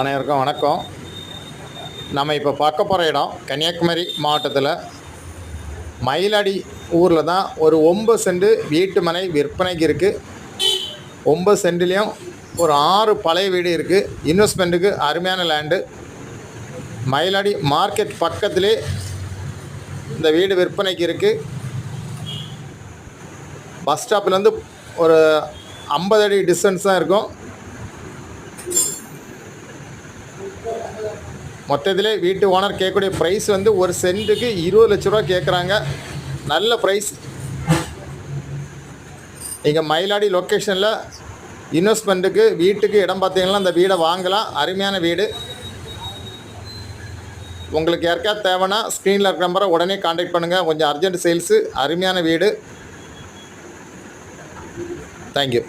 அனைவருக்கும் வணக்கம். நம்ம இப்போ பார்க்க போகிற இடம் கன்னியாகுமரி மாவட்டத்தில். மயிலாடி ஊரில் தான் ஒரு ஒம்பது சென்ட் வீட்டு மனை விற்பனைக்கு இருக்குது ஒம்பது சென்ட்லேயும் ஒரு ஆறு பழைய வீடு இருக்குது இன்வெஸ்ட்மெண்ட்டுக்கு அருமையான லேண்டு மயிலாடி மார்க்கெட் பக்கத்திலே இந்த வீடு விற்பனைக்கு இருக்குது பஸ் ஸ்டாப்லேருந்து ஒரு ஐம்பது அடி டிஸ்டன்ஸ் தான் இருக்கும். மொத்தத்தில் வீட்டு ஓனர் கேட்கக்கூடிய ப்ரைஸ் வந்து ஒரு சென்ட்டுக்கு இருபது லட்ச ரூபா கேட்குறாங்க. நல்ல ப்ரைஸ் நீங்கள் மயிலாடி லொக்கேஷனில் இன்வெஸ்ட்மெண்ட்டுக்கு வீட்டுக்கு இடம் பார்த்தீங்கன்னா அந்த வீடை வாங்கலாம். அருமையான வீடு. உங்களுக்கு யாருக்கா தேவைன்னா ஸ்க்ரீனில் இருக்கிற நம்பரை உடனே காண்டாக்ட் பண்ணுங்கள் கொஞ்சம் அர்ஜென்ட் சேல்ஸு அருமையான வீடு. தேங்க்யூ